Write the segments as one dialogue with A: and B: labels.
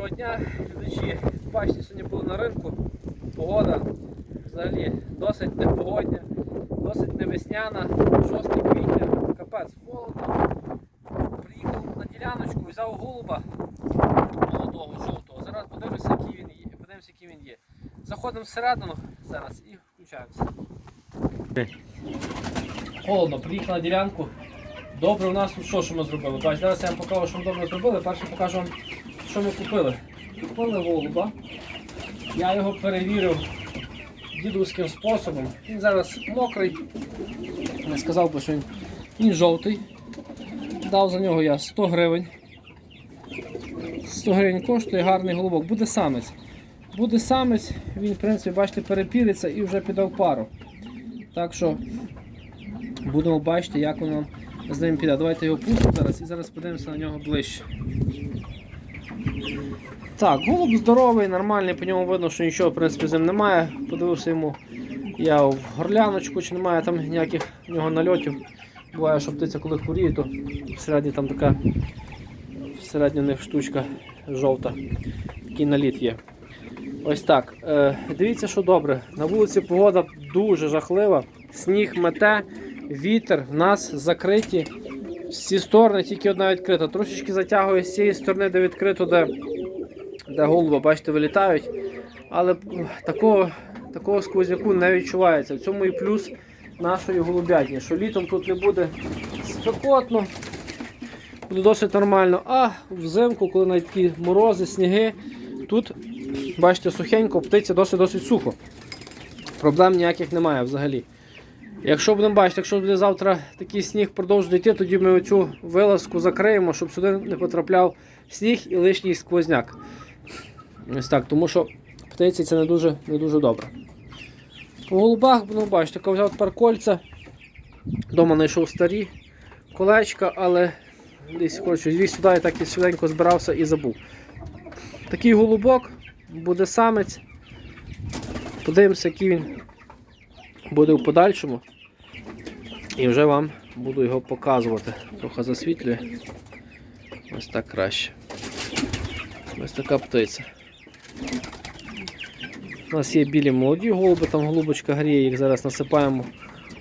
A: Доброго дня, глядачі. Бачите, сьогодні були на ринку. Погода взагалі досить непогодня, досить невесняна. 6 квітня, капець, холодно. Приїхав на діляночку, взяв голуба молодого, жовтого. Зараз подивимося, який він є. Подивимося, який він є. Заходимо всередину зараз і включаємося. Холодно, приїхав на ділянку. Добре, у нас тут що, що ми зробили? Бачите, зараз я вам покажу, що ми добре зробили. Перше покажу вам, що ми купили. Купили голуба. Я його перевірив дідовським способом. Він зараз мокрий. Не сказав би, що він, він жовтий. Дав за нього я 100 гривень. 100 гривень коштує гарний голубок. Буде самець. Буде самець, він, в принципі, бачите, перепілиться і вже піде в пару. Так що будемо бачити, як воно з ним піде. Давайте його пустимо зараз і зараз подивимося на нього ближче. Так, голуб здоровий, нормальний, по ньому видно, що нічого в принципі з ним немає. Подивився йому я в горляночку, чи немає там ніяких в нього нальотів. Буває, що птиця коли хворіє, то всередині там така всередині в них штучка жовта. Такий наліт є. Ось так. Е, дивіться, що добре. На вулиці погода дуже жахлива. Сніг мете, вітер, в нас закриті всі сторони, тільки одна відкрита. Трошечки затягує з цієї сторони, де відкрито, де, де голуба, бачите, вилітають. Але такого, такого сквозняку не відчувається. В цьому і плюс нашої голубятні, що літом тут не буде спекотно, буде досить нормально. А взимку, коли навіть такі морози, сніги, тут, бачите, сухенько, птиця досить-досить сухо. Проблем ніяких немає взагалі. Якщо будемо бачити, якщо буде завтра такий сніг продовжує йти, тоді ми оцю вилазку закриємо, щоб сюди не потрапляв сніг і лишній сквозняк. Ось так, тому що птиці це не дуже, не дуже добре. По голубах будемо бачити, я взяв тепер кольця. Дома знайшов старі колечка, але десь хочу звіз сюди, і так і швиденько збирався і забув. Такий голубок, буде самець. Подивимося, який він буде в подальшому. І вже вам буду його показувати. Трохи засвітлює. Ось так краще. Ось така птиця. У нас є білі молоді голуби, там голубочка гріє, їх зараз насипаємо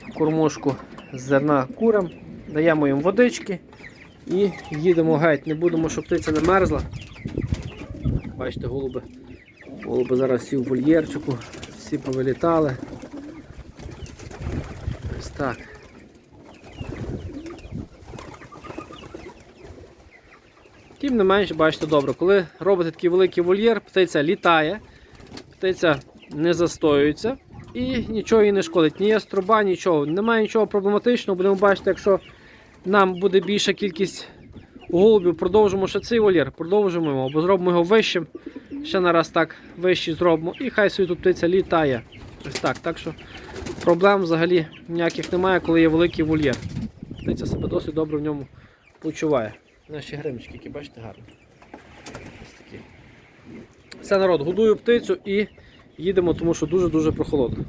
A: в кормушку з зерна курам, даємо їм водички і їдемо геть. Не будемо, щоб птиця не мерзла. Бачите, голуби. Голуби зараз всі в вольєрчику, всі повилітали. Так. Тим не менше, бачите добре, коли робите такий великий вольєр, птиця літає, птиця не застоюється і нічого їй не шкодить. Ні яструба, нічого. Немає нічого проблематичного. Будемо бачити, якщо нам буде більша кількість голубів, продовжимо ще цей вольєр, продовжимо його, або зробимо його вищим. Ще на раз так вищий зробимо. І хай собі тут птиця літає. Ось так. Так що проблем взагалі ніяких немає, коли є великий вольєр. Птиця себе досить добре в ньому почуває. Наші гримчики, які бачите, гарні. Ось такі. Все народ, годую птицю і їдемо, тому що дуже-дуже прохолодно.